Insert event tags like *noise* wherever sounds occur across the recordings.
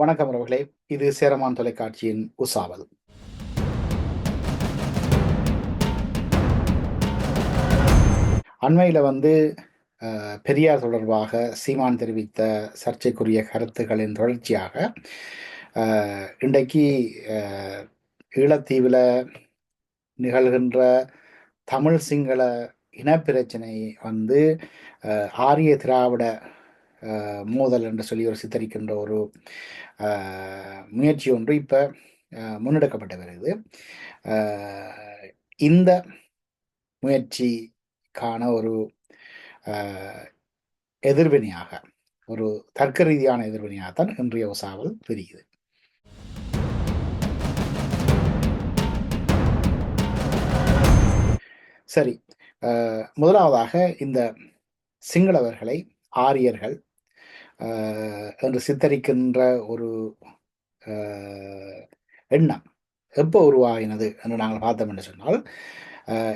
வணக்கம் அவர்களே. இது சேரமான் தொலைக்காட்சியின் உசாவல். அண்மையில் வந்து பெரியார் தொடர்பாக சீமான் தெரிவித்த சர்ச்சைக்குரிய கருத்துக்களின் தொடர்ச்சியாக இன்றைக்கு ஈழத்தீவில் நிகழ்கின்ற தமிழ் சிங்கள இனப்பிரச்சனை வந்து ஆரிய திராவிட மோதல் என்று சொல்லி ஒரு சித்தரிக்கின்ற ஒரு முயற்சி ஒன்று இப்போ முன்னெடுக்கப்பட்டு வருகிறது இந்த முயற்சிக்கான ஒரு எதிர்வினையாக ஒரு தர்க்க ரீதியான எதிர்வினையாகத்தான் இன்றைய உசாவல் தெரியுது. சரி முதலாவதாக இந்த சிங்களவர்களை ஆரியர்கள் என்று சித்தரிக்கின்ற ஒரு எண்ணம் எப்போ உருவாகினது என்று நாங்கள் பார்த்தோம் என்று சொன்னால்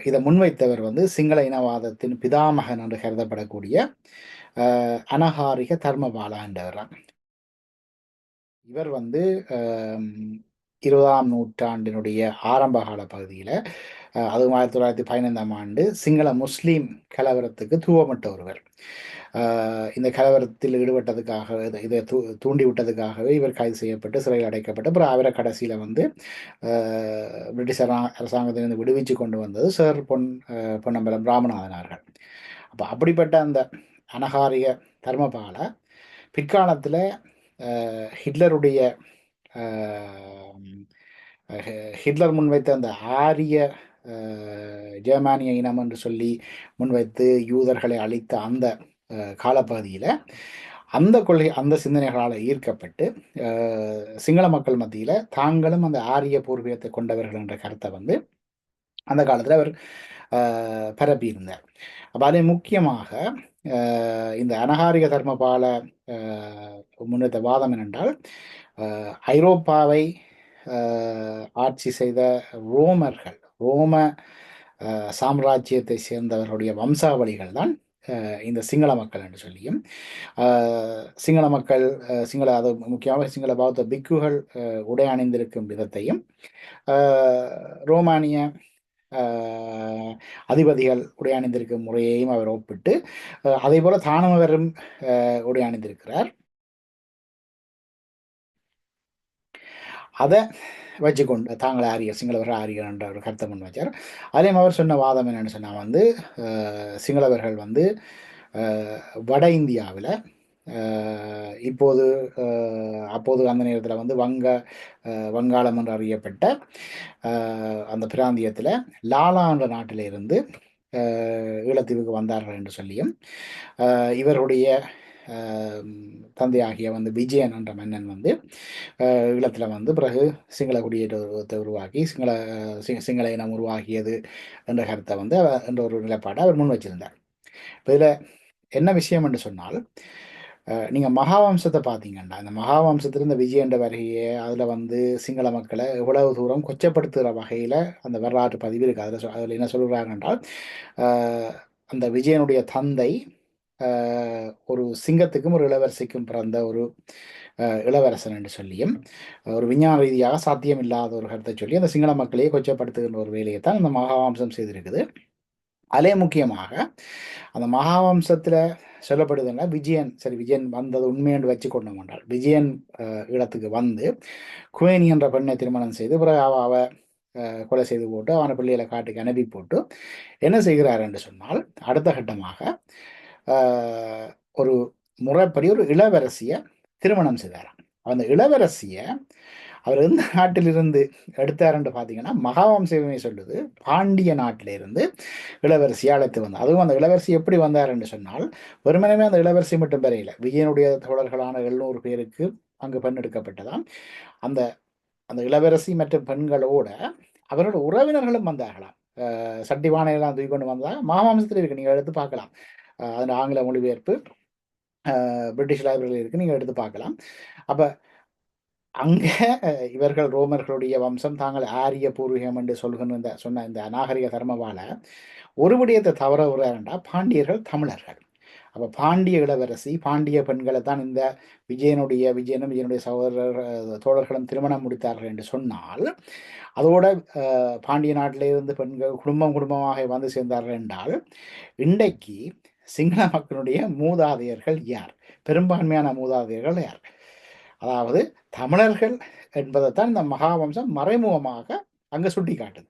இதை முன்வைத்தவர் வந்து சிங்கள இனவாதத்தின் பிதாமகன் என்று கருதப்படக்கூடிய அனகாரிக தர்மபாலா என்றவர் இவர் வந்து இருபதாம் நூற்றாண்டினுடைய ஆரம்பகால பகுதியில் அதுவும் ஆயிரத்தி தொள்ளாயிரத்தி பதினைந்தாம் ஆண்டு சிங்கள முஸ்லீம் கலவரத்துக்கு தூவமிட்ட ஒருவர். இந்த கலவரத்தில் ஈடுபட்டதுக்காக இதை தூ தூண்டி விட்டதுக்காகவே இவர் கைது செய்யப்பட்டு சிறையில் அடைக்கப்பட்டு அப்புறம் அவரை கடைசியில் வந்து பிரிட்டிஷ் அரசாங்கத்திலிருந்து விடுவிச்சு கொண்டு வந்தது சார் பொன் பொன்னம்பலம் ராமநாதனார்கள். அப்போ அப்படிப்பட்ட அந்த அனகாரிய தர்மபால பிற்காலத்தில் ஹிட்லருடைய ஹிட்லர் முன்வைத்த அந்த ஆரிய ஜெர்மானிய இனம் என்று சொல்லி முன்வைத்து யூதர்களை அழித்த அந்த காலப்பகுதியில் அந்த கொள்கை அந்த சிந்தனைகளால் ஈர்க்கப்பட்டு சிங்கள மக்கள் மத்தியில் தாங்களும் அந்த ஆரிய பூர்வீகத்தை கொண்டவர்கள் என்ற கருத்தை வந்து அந்த காலத்தில் அவர் பரப்பியிருந்தார். அப்போ அதே முக்கியமாக இந்த அனகாரிக தர்மபால முன்னெடுத்த வாதம் என்னென்றால் ஐரோப்பாவை ஆட்சி செய்த ரோமர்கள் ரோம சாம்ராஜ்யத்தை சேர்ந்தவர்களுடைய வம்சாவளிகள் தான் இந்த சிங்கள மக்கள் என்று சொல்லியும் சிங்கள மக்கள் சிங்கள அது முக்கியமாக சிங்கள பௌத்த பிக்குகள் உடை அணிந்திருக்கும் விதத்தையும் ரோமானிய அதிபதிகள் உடை அணிந்திருக்கும் முறையையும் அவர் ஒப்பிட்டு அதே போல தானவரும் உடை அணிந்திருக்கிறார் அதை வச்சுக்கொண்டு தாங்களே ஆரியர் சிங்களவர்கள் ஆரியர் என்ற ஒரு கருத்தை முன் வச்சார். அதே அவர் சொன்ன வாதம் என்னென்னு சொன்னால் வந்து சிங்களவர்கள் வந்து வட இந்தியாவில் இப்போது அப்போது அந்த நேரத்தில் வந்து வங்க வங்காளம் என்று அறியப்பட்ட அந்த பிராந்தியத்தில் லாலா என்ற நாட்டில் இருந்து ஈழத்தீவுக்கு வந்தார்கள் என்று சொல்லியும் இவருடைய தந்தையாகிய வந்து விஜயன் என்ற மன்னன் வந்து ஈழத்தில் வந்து பிறகு சிங்கள குடியேற்றத்தை உருவாக்கி சிங்கள சிங்கள இனம் உருவாகியது என்ற கருத்தை வந்து என்ற ஒரு நிலைப்பாட்டை அவர் முன் வச்சிருந்தார். இப்போ இதில் என்ன விஷயம் என்று சொன்னால் நீங்கள் மகாவம்சத்தை பார்த்தீங்கன்னா இந்த மகாவம்சத்தில் இந்த விஜய் என்ற வருகையை அதில் வந்து சிங்கள மக்களை எவ்வளவு தூரம் கொச்சப்படுத்துகிற வகையில் அந்த வரலாற்று பதிவு இருக்குது அதில் அதில் என்ன சொல்கிறாங்க என்றால் அந்த விஜயனுடைய தந்தை ஒரு சிங்கத்துக்கும் ஒரு இளவரசிக்கும் பிறந்த ஒரு இளவரசன் என்று சொல்லியும் ஒரு விஞ்ஞான ரீதியாக சாத்தியம் இல்லாத ஒரு கருத்தை சொல்லி அந்த சிங்கள மக்களையே கொச்சப்படுத்துகின்ற ஒரு வேலையை தான் அந்த மகாவம்சம் செய்திருக்குது. அதே முக்கியமாக அந்த மகாவம்சத்தில் சொல்லப்படுதுன்னா விஜயன் சரி விஜயன் வந்தது உண்மையென்று வச்சு கொண்டு வந்தாள். விஜயன் இடத்துக்கு வந்து குவேனி என்ற பெண்ணை திருமணம் செய்து பிறகு அவ அவ கொலை செய்து போட்டு அவனை பிள்ளைகளை காட்டுக்கு அனுப்பி போட்டு என்ன செய்கிறார் என்று சொன்னால் அடுத்த கட்டமாக ஒரு முறைப்படி ஒரு இளவரசியை திருமணம் செய்தாராம். அந்த இளவரசியை அவர் எந்த நாட்டிலிருந்து எடுத்தாருன்னு பார்த்தீங்கன்னா மகாவம்சமே சொல்லுது. பாண்டிய நாட்டிலிருந்து இளவரசி அழைத்து வந்தார். அதுவும் அந்த இளவரசி எப்படி வந்தாருன்னு சொன்னால் வெறுமனமே அந்த இளவரசி மட்டும் பெறையில. விஜயனுடைய தோழர்களான எழுநூறு பேருக்கு அங்கு பெண் எடுக்கப்பட்டதாம். அந்த அந்த இளவரசி மற்றும் பெண்களோட அவரோட உறவினர்களும் வந்தார்களாம். சட்டிவானையெல்லாம் தூக்கி கொண்டு வந்தால் மகாவம்சத்தில் இருக்கு நீங்கள் எடுத்து பார்க்கலாம். அதில் ஆங்கில மொழிபெயர்ப்பு பிரிட்டிஷ் லைப்ரரியில் இருக்குது நீங்கள் எடுத்து பார்க்கலாம். அப்போ அங்கே இவர்கள் ரோமர்களுடைய வம்சம் தாங்கள் ஆரிய பூர்வீகம் என்று சொல்கின்ற இந்த சொன்ன இந்த அநாகரிக தர்மவால ஒரு விடயத்தை தவற உறாருண்டா பாண்டியர்கள் தமிழர்கள். அப்போ பாண்டிய இளவரசி பாண்டிய பெண்களை தான் இந்த விஜயனுடைய விஜயனும் விஜயனுடைய சகோதரர் தோழர்களும் திருமணம் முடித்தார்கள் என்று சொன்னால் அதோட பாண்டிய நாட்டிலிருந்து பெண்கள் குடும்பம் குடும்பமாக வந்து சேர்ந்தார்கள் என்றால் இன்றைக்கு சிங்கள மக்களுடைய மூதாதையர்கள் யார்? பெரும்பான்மையான மூதாதையர்கள் யார்? அதாவது தமிழர்கள் என்பதைத்தான் இந்த மகாவம்சம் மறைமுகமாக அங்கே சுட்டி காட்டுது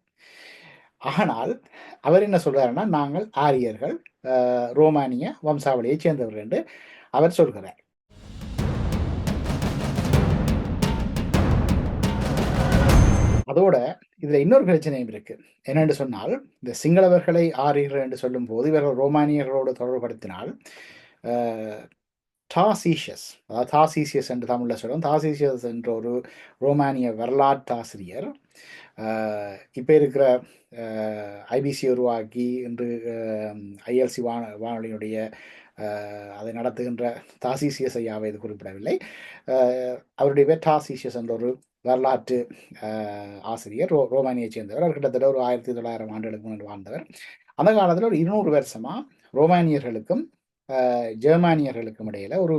ஆனால் அவர் என்ன சொல்றாருன்னா நாங்கள் ஆரியர்கள் ரோமானிய வம்சாவளியை சேர்ந்தவர்கள் என்று அவர் சொல்கிறார். அதோட இதுல இன்னொரு பிரச்சனையும் இருக்கு. என்னென்று சொன்னால் இந்த சிங்களவர்களை ஆரியர்கள் என்று சொல்லும் போது இவர்கள் ரோமானியர்களோடு தொடர்புபடுத்தினால் தாசீஷியஸ். அதாவது தாசீசியஸ் என்று தமிழில் சொல்லும் தாசீசியஸ் என்ற ஒரு ரோமானிய வரலாற்றாசிரியர். இப்போ இருக்கிற ஐபிசி உருவாக்கி இன்று ஐஎல்சி வான வானொலியினுடைய அதை நடத்துகின்ற தாசீசியஸ் ஐயாவை இது குறிப்பிடவில்லை. அவருடைய பேர் டாசீசியஸ் என்ற ஒரு வரலாற்று ஆசிரியர். ரோ ரோமானியை சேர்ந்தவர். அவர் கிட்டத்தட்ட ஒரு ஆயிரத்தி தொள்ளாயிரம் ஆண்டுகளுக்கு முன்னாடி வாழ்ந்தவர். அந்த காலத்தில் ஒரு இருநூறு வருஷமாக ரோமானியர்களுக்கும் ஜெர்மானியர்களுக்கும் இடையில் ஒரு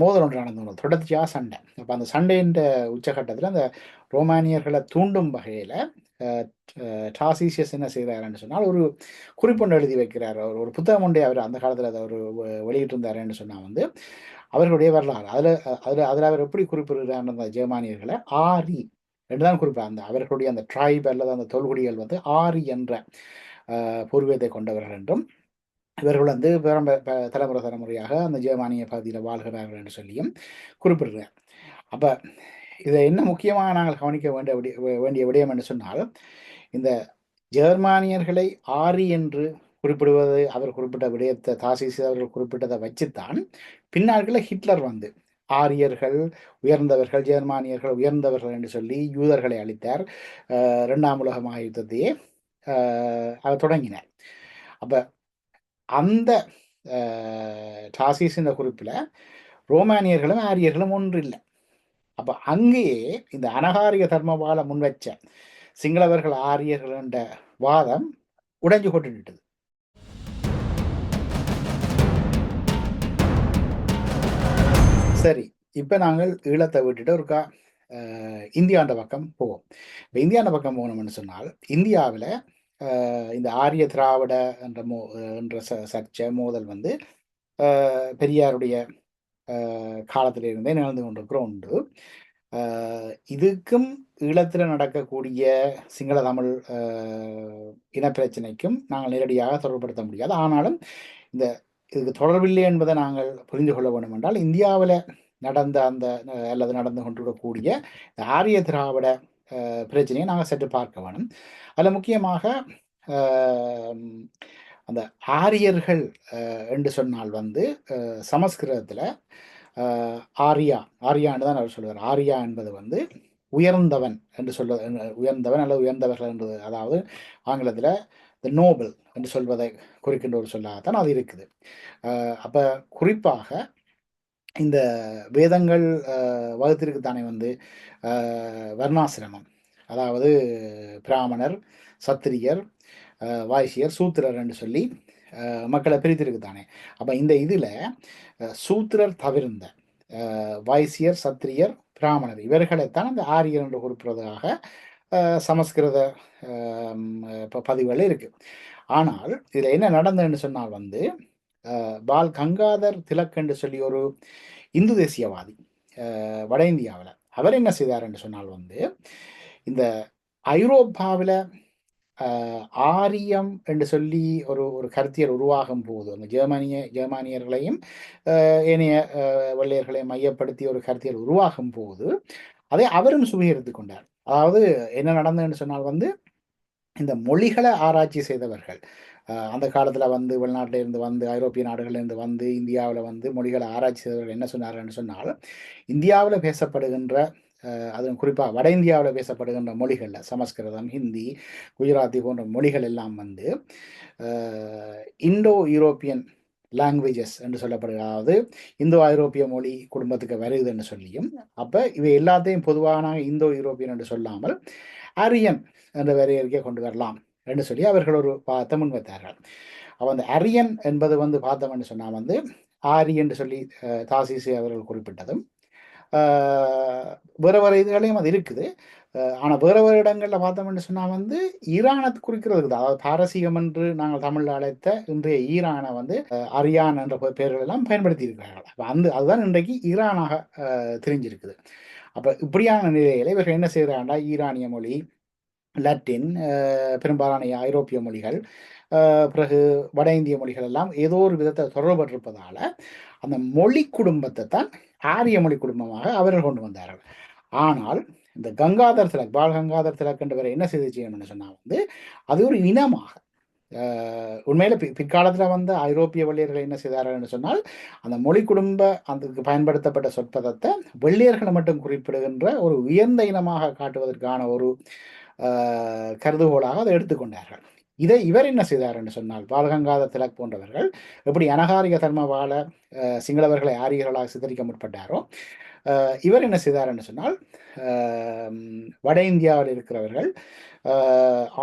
மோதல் ஒன்று நடந்து தொடர்ச்சியாக சண்டை. அப்போ அந்த சண்டையின் உச்சகட்டத்தில் அந்த ரோமானியர்களை தூண்டும் வகையில் டாசிசியஸ் என்ன செய்கிறாருன்னு சொன்னால் ஒரு குறிப்பொன்று எழுதி வைக்கிறார். அவர் ஒரு புத்தகம் ஒன்றே அவர் அந்த காலத்தில் அதை அவர் வெளியிட்டிருந்தாருன்னு சொன்னால் வந்து அவர்களுடைய வரலாறு. அதில் அதில் அதில் அவர் எப்படி குறிப்பிடுகிறார் அந்த ஜெர்மானியர்களை ஆரி என்று தான் குறிப்பிட்டார் அந்த அவர்களுடைய அந்த ட்ரைப் அல்லது அந்த தொல்குடிகள் வந்து ஆரி என்ற பூர்வீகத்தை கொண்டவர்கள் என்றும் இவர்கள் வந்து தலைமுறை தலைமுறையாக அந்த ஜெர்மானிய பகுதியில் வாழ்கிறார்கள் என்று சொல்லியும் குறிப்பிடுகிறார். அப்போ இதை என்ன முக்கியமாக நாங்கள் கவனிக்க வேண்டிய வேண்டிய விடயம் என்று சொன்னால் இந்த ஜெர்மானியர்களை ஆரி என்று குறிப்பிடுவது அவர் குறிப்பிட்ட விடயத்தை தாசிசி அவர்கள் குறிப்பிட்டதை வச்சுத்தான் பின்னாட்களில் ஹிட்லர் வந்து ஆரியர்கள் உயர்ந்தவர்கள் ஜெர்மானியர்கள் உயர்ந்தவர்கள் என்று சொல்லி யூதர்களை அளித்தார் ரெண்டாம் உலக மகாயுத்தத்தையே அவர் தொடங்கினார். அப்போ அந்த டாசிஸ் இந்த குறிப்பில் ரோமானியர்களும் ஆரியர்களும் ஒன்று இல்லை அப்போ அங்கேயே இந்த அனகாரிய தர்மபால முன்வச்ச சிங்களவர்கள் ஆரியர்கள் என்ற வாதம் உடைஞ்சு கொண்டுட்டது சரி இப்போ நாங்கள் ஈழத்தை விட்டுட்டு ஒருக்கா இந்தியாண்ட பக்கம் போவோம். இப்போ இந்தியாண்ட பக்கம் போகணும்னு சொன்னால் இந்தியாவில் இந்த ஆரிய திராவிட என்ற மோ என்ற சர்ச்சை மோதல் வந்து பெரியாருடைய காலத்திலிருந்தே நிகழ்ந்து கொண்டிருக்கிற உண்டு இதுக்கும் ஈழத்தில் நடக்கக்கூடிய சிங்கள தமிழ் இனப்பிரச்சனைக்கும் நாங்கள் நேரடியாக தொடர்புபடுத்த முடியாது. ஆனாலும் இந்த இதுக்கு தொடர்பில்லை என்பதை நாங்கள் புரிந்து கொள்ள வேண்டும் என்றால் இந்தியாவில் நடந்த அந்த அல்லது நடந்து கொண்டிருக்கக்கூடிய இந்த ஆரிய திராவிட பிரச்சனையை நாங்கள் சற்று பார்க்க வேணும். அதில் முக்கியமாக அந்த ஆரியர்கள் என்று சொன்னால் வந்து சமஸ்கிருதத்தில் ஆரியா ஆரியான்னு தான் அவர் சொல்லுவார். ஆரியா என்பது வந்து உயர்ந்தவன் என்று சொல்ல உயர்ந்தவன் அல்லது உயர்ந்தவர்கள் என்று அதாவது ஆங்கிலத்தில் த நோபல் என்று சொல்வதை குறிக்கின்ற ஒரு சொல்லாகத்தான் அது இருக்குது. அப்போ குறிப்பாக இந்த வேதங்கள் வகுத்திற்கு தானே வந்து வர்ணாசிரமம். அதாவது பிராமணர் சத்திரியர் வாய்சியர் சூத்திரர் என்று சொல்லி மக்களை பிரித்திருக்கு தானே. அப்போ இந்த இதில் சூத்திரர் தவிர்ந்த வாய்சியர் சத்திரியர் பிராமணர் இவர்களைத்தான் அந்த ஆரியர் என்று குறிப்பிடுவதாக சமஸ்கிருத பதிவுகள் இருக்குது ஆனால் இதில் என்ன நடந்ததுன்னு சொன்னால் வந்து பால் கங்காதர் திலக் என்று சொல்லி ஒரு இந்து தேசியவாதி வட இந்தியாவில். அவர் என்ன செய்தார் என்று சொன்னால் வந்து இந்த ஐரோப்பாவில் ஆரியம் என்று சொல்லி ஒரு ஒரு கருத்தியல் உருவாகும் போது அந்த ஜெர்மானிய ஜெர்மானியர்களையும் ஏனைய வெள்ளையர்களையும் மையப்படுத்தி ஒரு கருத்தியல் உருவாகும் போது அதை அவரும் சுவீகரித்து கொண்டார். அதாவது என்ன நடந்ததுன்னு சொன்னால் வந்து இந்த மொழிகளை ஆராய்ச்சி செய்தவர்கள் அந்த காலத்தில் வந்து வெளிநாட்டிலேருந்து வந்து ஐரோப்பிய நாடுகள்லேருந்து வந்து இந்தியாவில் வந்து மொழிகளை ஆராய்ச்சி செய்தவர்கள் என்ன சொன்னார்கள் சொன்னால் இந்தியாவில் பேசப்படுகின்ற அதுவும் குறிப்பாக வட இந்தியாவில் பேசப்படுகின்ற மொழிகளில் சமஸ்கிருதம் ஹிந்தி குஜராத்தி போன்ற மொழிகள் எல்லாம் வந்து இண்டோ யூரோப்பியன் லாங்குவேஜஸ் என்று சொல்லப்படுகிறது இந்தோ ஐரோப்பிய மொழி குடும்பத்துக்கு வருது என்று சொல்லியும் அப்போ இவை எல்லாத்தையும் பொதுவான இந்தோ யூரோப்பியன் என்று சொல்லாமல் அரியன் என்ற வரையறுக்கே கொண்டு வரலாம். என்று சொல்லி அவர்கள் ஒரு பார்த்தம் முன்வைத்தார்கள். அப்போ அந்த அரியன் என்பது வந்து பார்த்தோம்னு சொன்னால் வந்து ஆரி என்று சொல்லி தாசிசி அவர்கள் குறிப்பிட்டதும் வேற வேறு இதுகளையும் அது இருக்குது. ஆனால் வேறு வேறு இடங்களில் பார்த்தோம்னு சொன்னால் வந்து ஈரானை குறிக்கிறதுக்கு தான் அதாவது பாரசீகம் என்று நாங்கள் தமிழில் அழைத்த இன்றைய ஈரானை வந்து அரியான் என்ற பெயர்கள் எல்லாம் பயன்படுத்தி இருக்கிறார்கள் அப்போ அந்த அதுதான் இன்றைக்கு ஈரானாக தெரிஞ்சிருக்குது. அப்போ இப்படியான நிலையில் இவர்கள் என்ன செய்கிறாங்கன்னா ஈரானிய மொழி லட்டின் பெரும்பாலான ஐரோப்பிய மொழிகள் பிறகு வட இந்திய மொழிகள் எல்லாம் ஏதோ ஒரு விதத்தை தொடர்பட்டிருப்பதால் அந்த மொழி குடும்பத்தை தான் ஆரிய மொழி குடும்பமாக அவர்கள் கொண்டு வந்தார்கள். ஆனால் இந்த கங்காதர் திலக் பால் கங்காதர் திலக் என்றவரை என்ன செய்து செய்யணும்னு சொன்னால் வந்து அது ஒரு இனமாக. உண்மையில பிற்காலத்தில் வந்து ஐரோப்பிய வெள்ளையர்கள் என்ன செய்தார்கள் சொன்னால் அந்த மொழி குடும்ப அதுக்கு பயன்படுத்தப்பட்ட சொற்பதத்தை வெள்ளையர்களை மட்டும் குறிப்பிடுகின்ற ஒரு உயர்ந்த இனமாக காட்டுவதற்கான ஒரு கருதுகோளாக அதை எடுத்துக்கொண்டார்கள். இதை இவர் என்ன செய்தார் என்று சொன்னால் பாலகங்காத திலக் போன்றவர்கள் எப்படி அனகாரிக தர்மவால சிங்களவர்களை ஆரியர்களாக சித்தரிக்க முற்பட்டாரோ இவர் என்ன செய்தார் என்று சொன்னால் வட இந்தியாவில் இருக்கிறவர்கள்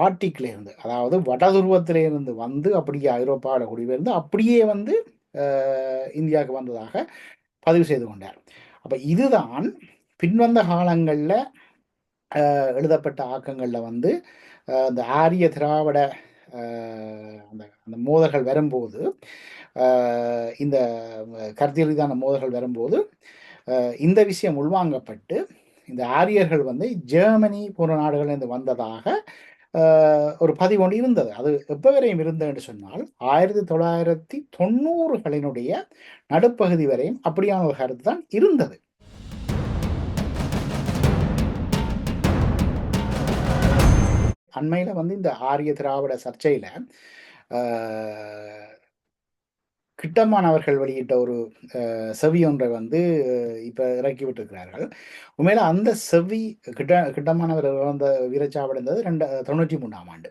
ஆர்டிக்ல இருந்து அதாவது வடதுருவத்திலிருந்து வந்து அப்படியே ஐரோப்பாவில் குடிபெயர்ந்து அப்படியே வந்து இந்தியாவுக்கு வந்ததாக பதிவு செய்து கொண்டார். அப்போ இதுதான் பின்வந்த காலங்களில் எழுதப்பட்ட ஆக்கங்களில் வந்து அந்த ஆரிய திராவிட அந்த அந்த மோதல்கள் வரும்போது இந்த கருத்தியல் ரீதியான மோதல்கள் வரும்போது இந்த விஷயம் உள்வாங்கப்பட்டு இந்த ஆரியர்கள் வந்து ஜெர்மனி போன்ற நாடுகளிலிருந்து வந்ததாக ஒரு பதிவு ஒன்று இருந்தது. அது எப்போ வரையும் இருந்தது என்று சொன்னால் ஆயிரத்தி தொள்ளாயிரத்தி தொண்ணூறுகளினுடைய நடுப்பகுதி வரையும் அப்படியான ஒரு கருத்து தான் இருந்தது. அண்மையில் வந்து இந்த ஆரிய திராவிட சர்ச்சையில் கிட்டமானவர்கள் வெளியிட்ட ஒரு செவி ஒன்றை வந்து இப்போ இறக்கி விட்டிருக்கிறார்கள் உண்மையில அந்த செவி கிட்ட கிட்டமானவர் வந்த வீரச்சாவடைந்தது ரெண்டு தொண்ணூற்றி மூணாம் ஆண்டு.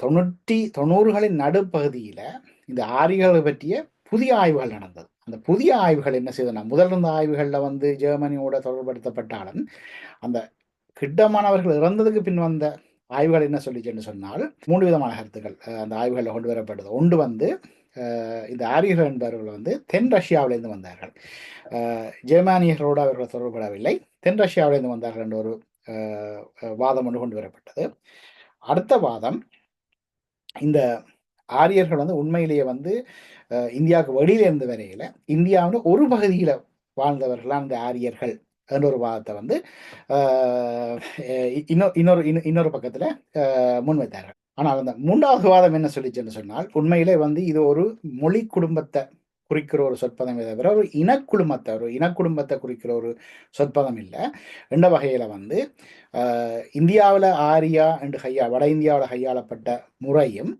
தொண்ணூற்றி தொண்ணூறுகளின் நடுப்பகுதியில் இந்த ஆரிகளை பற்றிய புதிய ஆய்வுகள் நடந்தது. அந்த புதிய ஆய்வுகள் என்ன செய்தன? முதல் இருந்த ஆய்வுகளில் வந்து ஜெர்மனியோட தொடர்படுத்தப்பட்டாலும் அந்த கிட்டமானவர்கள் இறந்ததுக்கு பின் வந்த ஆய்வுகள் என்ன சொல்லிச்சுன்னு சொன்னால் மூன்று விதமான கருத்துக்கள் அந்த ஆய்வுகளில் கொண்டு வரப்பட்டது. ஒன்று வந்து இந்த ஆரியர்கள் என்பவர்கள் வந்து தென் ரஷ்யாவிலிருந்து வந்தார்கள். ஜெர்மானியர்களோடு அவர்கள் தொடர்படவில்லை தென் ரஷ்யாவிலிருந்து வந்தார்கள் என்ற ஒரு வாதம் ஒன்று கொண்டு வரப்பட்டது. அடுத்த வாதம் இந்த ஆரியர்கள் வந்து உண்மையிலேயே வந்து இந்தியாவுக்கு வெளியிலிருந்து வரையில இந்தியாவில் ஒரு பகுதியில் வாழ்ந்தவர்களான இந்த ஆரியர்கள். என்ற ஒரு வாதத்தை வந்து இன்னொரு இன்னொரு இன்னொரு பக்கத்தில் முன்வைத்தார்கள். ஆனால் அந்த மூன்றாவது வாதம் என்ன சொல்லிச்சுன்னு சொன்னால் உண்மையிலே வந்து இது ஒரு மொழி குடும்பத்தை குறிக்கிற ஒரு சொற்பதமே தவிர ஒரு இனக்குடும்பத்தை ஒரு இனக்குடும்பத்தை குறிக்கிற ஒரு சொற்பதம் இல்லை. என்ற வகையில் வந்து இந்தியாவில் ஆரியா என்று கையா வட இந்தியாவில் கையாளப்பட்ட முறையும்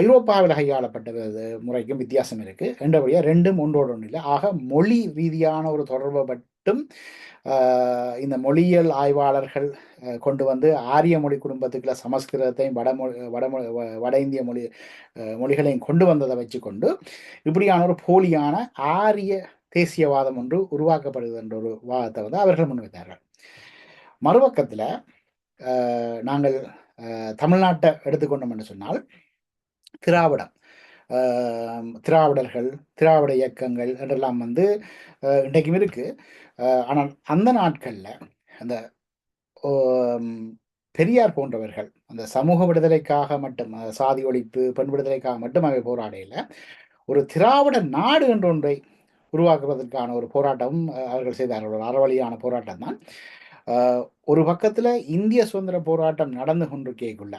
ஐரோப்பாவில் கையாளப்பட்ட முறைக்கும் வித்தியாசம் இருக்கு. ரெண்டபடியாக ரெண்டும் ஒன்றோடு ஒன்று இல்லை. ஆக மொழி ரீதியான ஒரு தொடர்பை மட்டும் இந்த மொழியியல் ஆய்வாளர்கள் கொண்டு வந்து ஆரிய மொழி குடும்பத்துக்குள்ள சமஸ்கிருதத்தையும் வடமொழி வடமொழி வட இந்திய மொழி மொழிகளையும் கொண்டு வந்ததை வச்சுக்கொண்டு இப்படியான ஒரு போலியான ஆரிய தேசியவாதம் ஒன்று உருவாக்கப்படுது என்ற ஒரு வாதத்தை வந்து அவர்கள் முன்வைத்தார்கள். மறுபக்கத்தில் நாங்கள் தமிழ்நாட்டை எடுத்துக்கொண்டோம் என்று சொன்னால் திராவிடம். திராவிடர்கள் திராவிட இயக்கங்கள் என்றெல்லாம் வந்து இன்றைக்கும் இருக்கு. ஆனால் அந்த நாட்களில் அந்த பெரியார் போன்றவர்கள் அந்த சமூக விடுதலைக்காக மட்டும் சாதி ஒழிப்பு பெண் விடுதலைக்காக மட்டும் அவை போராடையில் ஒரு திராவிட நாடு என்ற ஒன்றை உருவாக்குவதற்கான ஒரு போராட்டமும் அவர்கள் செய்தார்கள். ஒரு அறவழியான போராட்டம் தான் ஒரு பக்கத்தில் இந்திய சுதந்திர போராட்டம் நடந்து கொண்டு கேட்குள்ள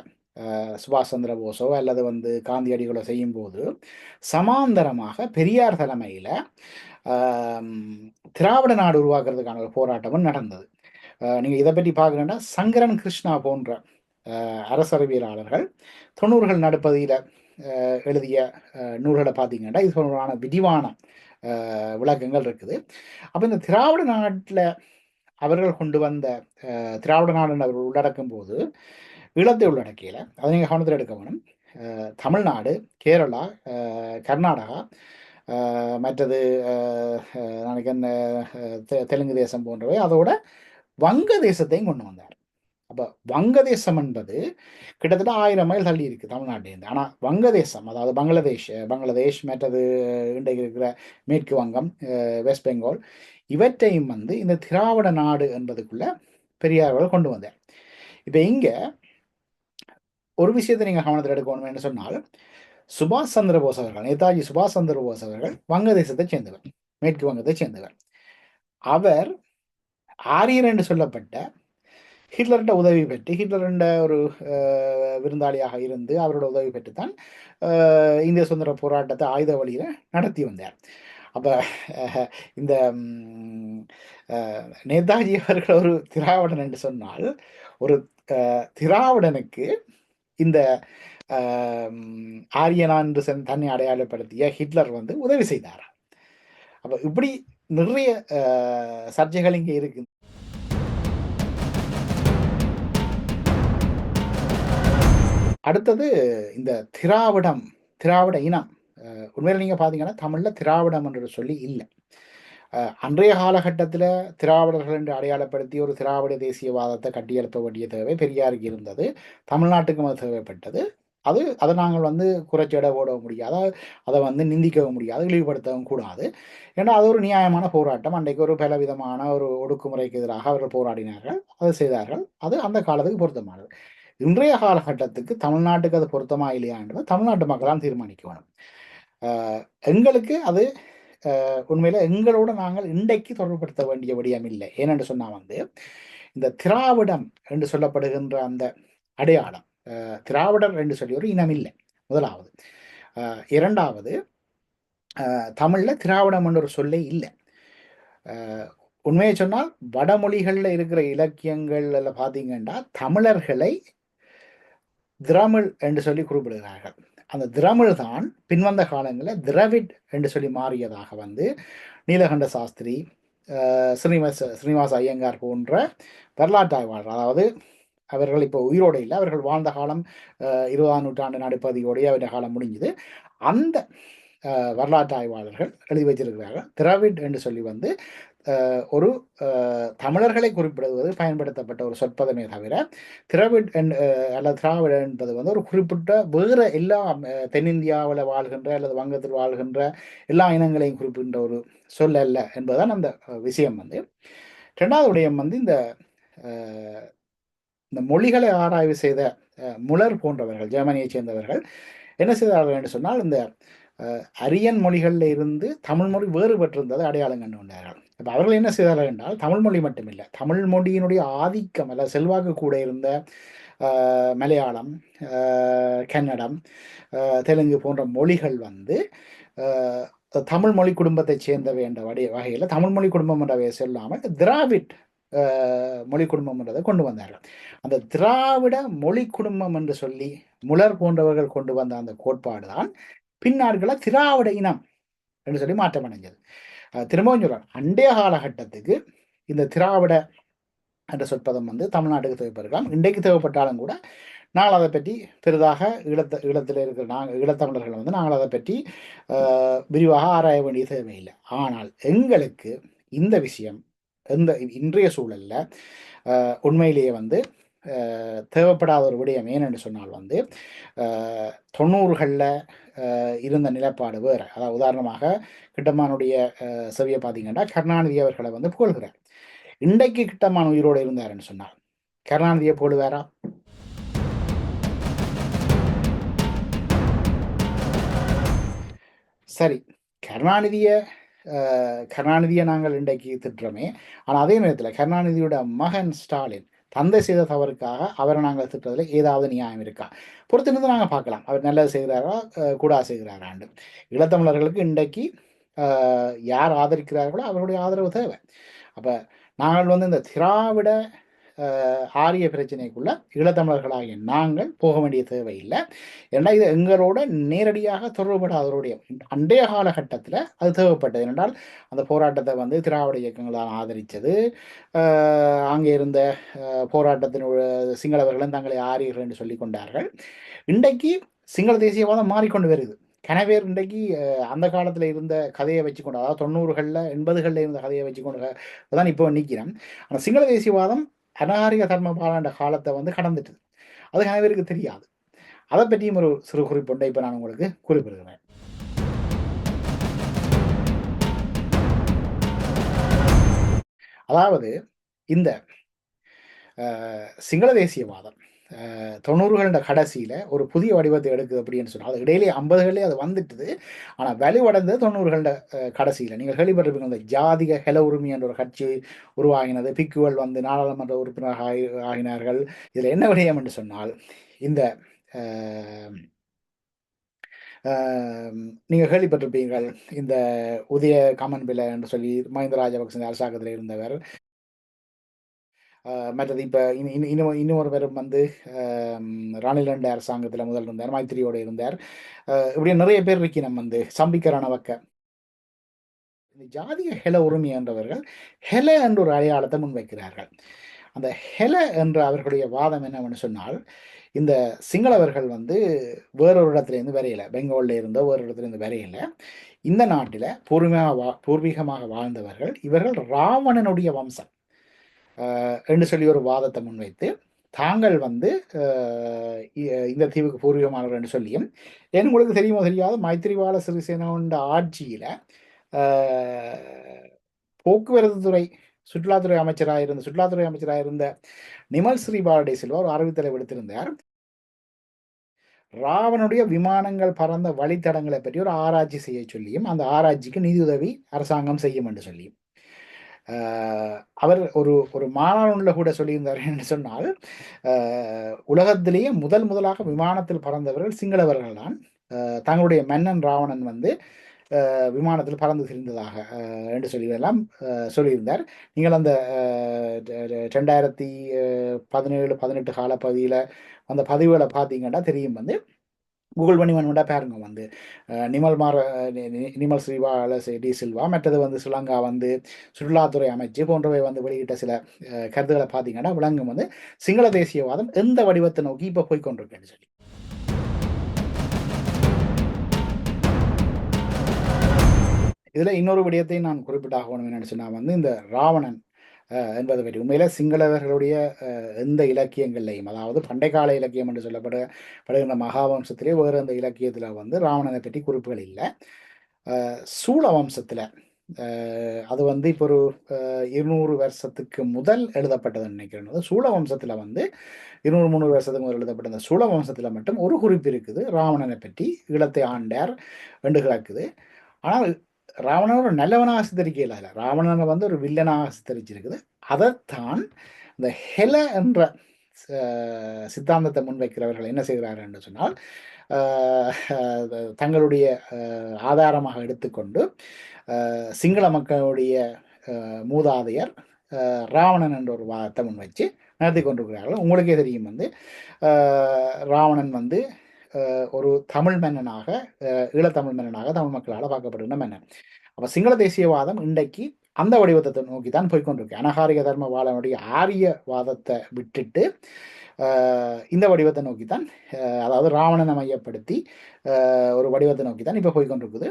சுபாஷ் சந்திர போஸோ அல்லது வந்து காந்தியடிகளோ செய்யும்போது சமாந்தரமாக பெரியார் தலைமையில் திராவிட நாடு உருவாக்குறதுக்கான ஒரு போராட்டமும் நடந்தது. நீங்கள் இதை பற்றி பார்க்கணுன்னா சங்கரன் கிருஷ்ணா போன்ற அரசறிவியலாளர்கள் தொண்ணூறுகள் நடுப்பதியில் எழுதிய நூல்களை பார்த்தீங்கன்னா இது தொடர்பான விரிவான விளக்கங்கள் இருக்குது. அப்போ இந்த திராவிட நாட்டில் அவர்கள் கொண்டு வந்த திராவிட நாடன் அவர்கள் உள்ளடக்கும் போது ஈழத்தை உள்ளடக்கியில். அதை நீங்கள் கவனத்தில் எடுக்க வேணும். தமிழ்நாடு கேரளா கர்நாடகா மற்றது நாளைக்கு தெலுங்கு தேசம் போன்றவை அதோட வங்க தேசத்தையும் கொண்டு வந்தார். அப்போ வங்கதேசம் என்பது கிட்டத்தட்ட ஆயிரம் மைல் தள்ளி இருக்குது தமிழ்நாட்டிலேருந்து. ஆனால் வங்கதேசம் அதாவது பங்களாதேஷ் பங்களாதேஷ் மற்றது இன்றைக்கு இருக்கிற மேற்கு வங்கம் வெஸ்ட் பெங்கால் இவற்றையும் வந்து இந்த திராவிட நாடு என்பதுக்குள்ள பெரியார்கள் கொண்டு வந்தார். இப்போ இங்கே ஒரு விஷயத்தை நீங்கள் கவனத்தில் எடுக்கணும் என்று சொன்னால் சுபாஷ் சந்திர போஸ் அவர்கள் நேதாஜி சுபாஷ் சந்திர போஸ் அவர்கள் வங்கதேசத்தை சேர்ந்தவர் மேற்கு வங்கத்தை சேர்ந்தவர். அவர் ஆரியர் என்று சொல்லப்பட்ட ஹிட்லர்கிட்ட உதவி பெற்று ஹிட்லர்ன்ற ஒரு விருந்தாளியாக இருந்து அவரோட உதவி பெற்று தான் இந்திய சுதந்திர போராட்டத்தை ஆயுத வழியில் நடத்தி வந்தார். அப்போ இந்த நேதாஜி அவர்கள் ஒரு திராவிடன் என்று சொன்னால் ஒரு திராவிடனுக்கு இந்த ஆரியனா என்று தன்னை அடையாளப்படுத்திய ஹிட்லர் வந்து உதவி செய்தார் அப்போ இப்படி நிறைய சர்ச்சைகள் இங்கே இருக்கு. அடுத்தது இந்த திராவிடம் திராவிட இனம். உண்மையில் நீங்கள் பார்த்தீங்கன்னா தமிழில் திராவிடம் என்று சொல்லி இல்லை. அன்றைய காலகட்டத்தில் திராவிடர்கள் என்று அடையாளப்படுத்தி ஒரு திராவிட தேசியவாதத்தை கட்டியெழுப்ப வேண்டிய தேவை பெரியாருக்கு இருந்தது. தமிழ்நாட்டுக்கும் அது தேவைப்பட்டது. அது அதை நாங்கள் வந்து குறைச்சிட போட முடியாது. அதை வந்து நிந்திக்கவும் முடியாது. இழிவுபடுத்தவும் கூடாது. ஏன்னா அது ஒரு நியாயமான போராட்டம். அன்றைக்கு ஒரு பல விதமான ஒரு ஒடுக்குமுறைக்கு எதிராக அவர்கள் போராடினார்கள். அதை செய்தார்கள். அது அந்த காலத்துக்கு பொருத்தமானது. இன்றைய காலகட்டத்துக்கு தமிழ்நாட்டுக்கு அது பொருத்தமா என்றால் தமிழ்நாட்டு மக்களால் தீர்மானிக்க வேணும். எங்களுக்கு அது உண்மையில் எங்களோட நாங்கள் இன்றைக்கு தொடர்புபடுத்த வேண்டிய விடயம் இல்லை. ஏனென்று சொன்னால் வந்து இந்த திராவிடம் என்று சொல்லப்படுகின்ற அந்த அடையாளம் திராவிடர் என்று சொல்லி ஒரு இனம் இல்லை. முதலாவது. இரண்டாவது தமிழில் திராவிடம் என்ற ஒரு சொல்லே இல்லை. உண்மையை சொன்னால் வடமொழிகளில் இருக்கிற இலக்கியங்கள்ல பார்த்தீங்கன்னா தமிழர்களை திராமிழ் என்று சொல்லி குறிப்பிடுகிறார்கள். அந்த திரமிழ் தான் பின்வந்த காலங்களில் திரவிட் என்று சொல்லி மாறியதாக வந்து நீலகண்ட சாஸ்திரி ஸ்ரீனிவாச ஸ்ரீனிவாச ஐயங்கார் போன்ற வரலாற்று ஆய்வாளர் அதாவது அவர்கள் இப்போ உயிரோடு இல்லை அவர்கள் வாழ்ந்த காலம் இருபதாம் நூற்றாண்டு நடுப்பதியோடைய அவருடைய காலம் முடிஞ்சுது. அந்த வரலாற்று ஆய்வாளர்கள் எழுதி வச்சிருக்கிறார்கள் திராவிட் என்று சொல்லி வந்து ஒரு தமிழர்களை குறிப்பிடுவது பயன்படுத்தப்பட்ட ஒரு சொற்பதமே தவிர திராவிட் அல்லது திராவிட என்பது வந்து ஒரு குறிப்பிட்ட வேறு எல்லா தென்னிந்தியாவில் வாழ்கின்ற அல்லது வங்கத்தில் வாழ்கின்ற எல்லா இனங்களையும் குறிப்பிட்ட ஒரு சொல் அல்ல என்பதுதான் அந்த விஷயம் வந்து. ரெண்டாவது விடயம் வந்து இந்த இந்த மொழிகளை ஆராய்வு செய்த முலர் போன்றவர்கள் ஜெர்மனியை சேர்ந்தவர்கள் என்ன செய்தார்கள் என்று சொன்னால் இந்த அரியன் மொழிகளில் இருந்து தமிழ் மொழி வேறுபட்டிருந்ததை அடையாளம் கண்டு கொண்டார்கள் இப்போ அவர்கள் என்ன செய்தார்கள் என்றால் தமிழ் மொழி மட்டுமில்லை தமிழ் மொழியினுடைய ஆதிக்கம் அல்ல செல்வாக்கு கூட இருந்த மலையாளம் கன்னடம் தெலுங்கு போன்ற மொழிகள் வந்து தமிழ் மொழி குடும்பத்தை சேர்ந்தவை என்ற வடைய வகையில் தமிழ் மொழி குடும்பம் என்றவை சொல்லாமல் திராவிட் மொழி குடும்பம் என்றதை கொண்டு வந்தார்கள். அந்த திராவிட மொழி குடும்பம் என்று சொல்லி முலர் போன்றவர்கள் கொண்டு வந்த அந்த கோட்பாடு தான் பின்னார்களை திராவிட இனம் என்று சொல்லி மாற்றம் அடைஞ்சது. திரும்பவும் சொல்றார் அண்டைய காலகட்டத்துக்கு இந்த திராவிட என்ற சொற்பதம் வந்து தமிழ்நாட்டுக்கு தேவைப்பட்டிருக்கலாம் இன்றைக்கு தேவைப்பட்டாலும் கூட நாங்கள் அதை பற்றி பெரிதாக ஈழத்த ஈழத்தில் இருக்கிற நாங்கள் ஈழத்தமிழர்கள் வந்து நாங்கள் அதை பற்றி விரிவாக ஆராய வேண்டிய தேவையில்லை. ஆனால் எங்களுக்கு இந்த விஷயம் இந்த இன்றைய சூழலில் உண்மையிலேயே வந்து தேவைப்படாத ஒரு விடயம் ஏனென்று சொன்னால் வந்து தொண்ணூறுகளில் இருந்த நிலப்பாடு வேறு. அதாவது உதாரணமாக கிட்டமானுடைய செவியை பார்த்தீங்கன்னா கருணாநிதி அவர்களை வந்து புகழ்கிறார். இன்றைக்கு கிட்டமான உயிரோடு இருந்தாருன்னு சொன்னார் கருணாநிதியை போடுவாரா சரி கருணாநிதியை கருணாநிதியை நாங்கள் இன்றைக்கு திட்டுறோமே. ஆனால் அதே நேரத்தில் கருணாநிதியோட மகன் ஸ்டாலின் தந்தை செய்த தவறுக்காக அவரை நாங்கள் திட்டத்தில் ஏதாவது நியாயம் இருக்கா? பொறுத்திருந்து நாங்கள் பார்க்கலாம். அவர் நல்லது செய்கிறாரா? கூடா செய்கிறாராண்டு இளத்தமிழர்களுக்கு இன்றைக்கு யார் ஆதரிக்கிறார்களோ அவருடைய ஆதரவு தேவை. அப்போ நாங்கள் வந்து இந்த திராவிட ஆரிய பிரச்சனைக்குள்ள ஈழத்தமிழர்களாகிய நாங்கள் போக வேண்டிய தேவையில்லை. ஏன்னா இது எங்களோட நேரடியாக தொடர்படாதவருடைய அண்டைய காலகட்டத்தில் அது தேவைப்பட்டது. என்றால் அந்த போராட்டத்தை வந்து திராவிட இயக்கங்களால் ஆதரித்தது அங்கே இருந்த போராட்டத்தின் சிங்களவர்களும் தங்களை ஆரியர்கள் என்று சொல்லி கொண்டார்கள். இன்றைக்கு சிங்கள தேசியவாதம் மாறிக்கொண்டு வருது. கனவேர் இன்றைக்கு அந்த காலத்தில் இருந்த கதையை வச்சுக்கொண்டு அதாவது தொண்ணூறுகளில் எண்பதுகளில் இருந்த கதையை வச்சுக்கொண்டு தான் இப்போ நிற்கிறேன் ஆனால் சிங்கள தேசியவாதம் அநாகரிக தர்ம பாலாண்ட காலத்தை வந்து கடந்துட்டு அது அனைவருக்கு தெரியாது. அதை பற்றியும் ஒரு சிறு குறிப்புண்டை இப்போ நான் உங்களுக்கு குறிப்பிடுகிறேன். அதாவது இந்த சிங்கள தேசியவாதம் தொண்ணூறுகள கடைசியில் ஒரு புதிய வடிவத்தை எடுக்குது அப்படின்னு சொன்னால் அது இடையிலே ஐம்பதுகளே அது வந்துட்டுது. ஆனால் வலுவடைந்தது தொண்ணூறுகள கடைசியில். நீங்கள் கேள்விப்பட்டிருப்பீங்க இந்த ஜாதிக ஹெல உரிமை என்ற ஒரு கட்சி உருவாகினது. பிக்குவல் வந்து நாடாளுமன்ற உறுப்பினராக ஆகினார்கள். இதில் என்ன விடயம் என்று சொன்னால் இந்த நீங்கள் கேள்விப்பட்டிருப்பீர்கள் இந்த உதய காமன் பிள்ளை என்று சொல்லி மஹிந்த ராஜபக்ச அரசாங்கத்தில் இருந்தவர் மற்றது இப்போ இன்னும் ஒரு பேரும் வந்து ராணிலண்ட அரசாங்கத்தில் முதல் இருந்தார் மைத்திரியோடு இருந்தார். இப்படி நிறைய பேர் இருக்கு நம்ம வந்து சம்பிக்கரானவக்க இந்த ஜாதிய ஹெல உரிமை என்றவர்கள் ஹெல என்ற ஒரு அடையாளத்தை முன்வைக்கிறார்கள். அந்த ஹெல என்ற அவர்களுடைய வாதம் என்னவென்னு சொன்னால் இந்த சிங்களவர்கள் வந்து வேறொரு இடத்துலேருந்து வரையில பெங்காலில் இருந்தோ வேறு இடத்துலேருந்து வரையில. இந்த நாட்டில் பூர்வீகமாக வா பூர்வீகமாக வாழ்ந்தவர்கள் இவர்கள் ராவணனுடைய வம்சம். என்று சொல்லி ஒரு வாதத்தை முன்வைத்து தாங்கள் வந்து இந்த தீவுக்கு பூர்வீகமானவர் என்று சொல்லியும் ஏன் உங்களுக்கு தெரியுமோ தெரியாது மைத்திரிபால சிறிசேனோட ஆட்சியில் போக்குவரத்து துறை சுற்றுலாத்துறை அமைச்சராக இருந்த சுற்றுலாத்துறை அமைச்சராக இருந்த நிமல் ஸ்ரீபாலடே செல்வா ஒரு அறிவித்தலை விடுத்திருந்தார். ராவனுடைய விமானங்கள் பறந்த வழித்தடங்களை பற்றி ஒரு ஆராய்ச்சி செய்ய சொல்லியும் அந்த ஆராய்ச்சிக்கு நிதியுதவி அரசாங்கம் செய்யும் என்று சொல்லியும். அவர் ஒரு ஒரு மாநாடுல கூட சொல்லியிருந்தார் *laughs* என்று சொன்னால் உலகத்திலேயே முதல் முதலாக விமானத்தில் பறந்தவர்கள் சிங்களவர்கள் தான். தங்களுடைய மன்னன் ராவணன் வந்து விமானத்தில் பறந்து திரிந்ததாக என்று சொல்லியெல்லாம் சொல்லியிருந்தார். நீங்கள் அந்த ரெண்டாயிரத்தி பதினேழு பதினெட்டு கால பகுதியில் அந்த பதிவுகளை பார்த்தீங்கன்னா தெரியும் வந்து கூகுள் பண்ணி வேணுமெண்டா பாருங்க வந்து. நிமல் மார நிமல் ஸ்ரீவால டி சில்வா மற்றது வந்து ஸ்ரீலங்கா வந்து சுற்றுலாத்துறை அமைச்சு போன்றவை வந்து வெளியிட்ட சில கருத்துக்களை பார்த்தீங்கன்னா விலங்கும் வந்து சிங்கள தேசியவாதம் எந்த வடிவத்தை நோக்கி இப்போ போய்கொண்டிருக்கேன்னு சொல்லி. இதில் இன்னொரு விடயத்தை நான் குறிப்பிட்டாகணும் என்னென்னு சொன்னால் வந்து இந்த ராவணன் என்பதை பற்றி. உண்மையில் சிங்களவர்களுடைய எந்த இலக்கியங்கள்லையும் அதாவது பண்டைக்கால இலக்கியம் என்று சொல்லப்பட படுகின்ற மகாவம்சத்திலே வேறு அந்த இலக்கியத்தில் வந்து ராவணனை பற்றி குறிப்புகள் இல்லை. சூழ வம்சத்தில் அது வந்து இப்போ ஒரு இருநூறு வருஷத்துக்கு முதல் எழுதப்பட்டது நினைக்கிறேன். சூழ வம்சத்தில் வந்து இருநூறு முந்நூறு வருஷத்துக்கு முதல் எழுதப்பட்ட அந்த சூழ வம்சத்தில் மட்டும் ஒரு குறிப்பு இருக்குது. ராவணனை பற்றி ஈழத்தை ஆண்டார் என்று கிடக்குது. ஆனால் ராவணன் ஒரு நல்லவனாக சித்தரிக்கல இல்லை ராவணனை வந்து ஒரு வில்லனாக சித்தரிச்சிருக்குது. அதைத்தான் இந்த ஹெல என்ற சித்தாந்தத்தை முன்வைக்கிறவர்கள் என்ன செய்கிறார்கள் என்று சொன்னால் தங்களுடைய ஆதாரமாக எடுத்துக்கொண்டு சிங்கள மக்களுடைய மூதாதையர் ராவணன் என்ற ஒரு வாதத்தை முன்வைச்சு நடத்தி கொண்டிருக்கிறார்கள். உங்களுக்கே தெரியும் வந்து ராவணன் வந்து ஒரு தமிழ் மன்னனாக ஈழத்தமிழ் மன்னனாக தமிழ் மக்களால் பார்க்கப்படுகின்ற மன்னன். அப்போ சிங்கள தேசியவாதம் இன்றைக்கு அந்த வடிவத்தை நோக்கி தான் போய்கொண்டிருக்கு அனகாரிக தர்மவாளனுடைய ஆரிய வாதத்தை விட்டுட்டு இந்த வடிவத்தை நோக்கி தான் அதாவது ராவணனை மையப்படுத்தி ஒரு வடிவத்தை நோக்கி தான் இப்போ போய்கொண்டிருக்குது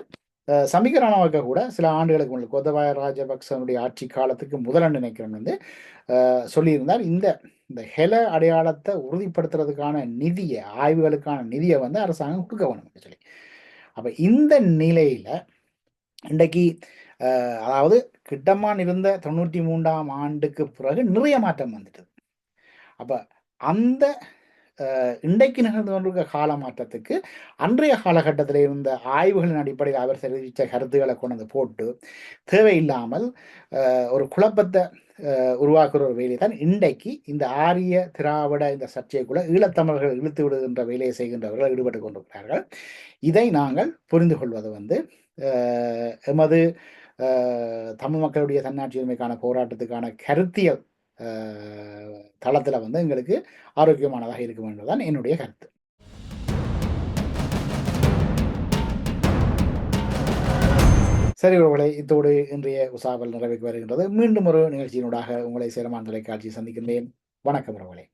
சமிகரானவர்க கூட சில ஆண்டுகளுக்கு முன்னாடி கோதபாய ராஜபக்சனுடைய ஆட்சி காலத்துக்கு முதல் நினைக்கிறேன் வந்து சொல்லியிருந்தார். இந்த இந்த ஹெல அடையாளத்தை உறுதிப்படுத்துறதுக்கான நிதியை ஆய்வுகளுக்கான நிதியை வந்து அரசாங்கம் கொடுக்க வேணும் சொல்லி. அப்போ இந்த நிலையில் இன்றைக்கு அதாவது கிட்டமான் இருந்த தொண்ணூற்றி மூன்றாம் ஆண்டுக்கு பிறகு நிறைய மாற்றம் வந்துட்டது. அப்போ அந்த இன்றைக்கு நிகழ்ந்து கொண்டிருக்க கால மாற்றத்துக்கு அன்றைய காலகட்டத்தில் இருந்த ஆய்வுகளின் அடிப்படையில் அவர் தெரிவித்த கருத்துக்களை கொண்டு வந்து போட்டு தேவையில்லாமல் ஒரு குழப்பத்தை உருவாக்குற ஒரு வேலை தான் இன்றைக்கு இந்த ஆரிய திராவிட இந்த சர்ச்சைக்குள்ள ஈழத்தமிழர்கள் இழுத்து விடுகின்ற வேலையை செய்கின்றவர்கள் ஈடுபட்டு கொண்டிருக்கிறார்கள். இதை நாங்கள் புரிந்து கொள்வது வந்து எமது தமிழ் மக்களுடைய தன்னாட்சி உரிமைக்கான போராட்டத்துக்கான கருத்தியல் தளத்தில் வந்து எங்களுக்கு ஆரோக்கியமானதாக இருக்கும் என்பதுதான் என்னுடைய கருத்து. சரி உறவுகளை இத்தோடு இன்றைய உசாவல் நிறைவேற்றி வருகின்றது. மீண்டும் ஒரு நிகழ்ச்சியினூடாக உங்களை சேரமான தொலைக்காட்சி சந்திக்கின்றேன். வணக்கம் உறவுகளை.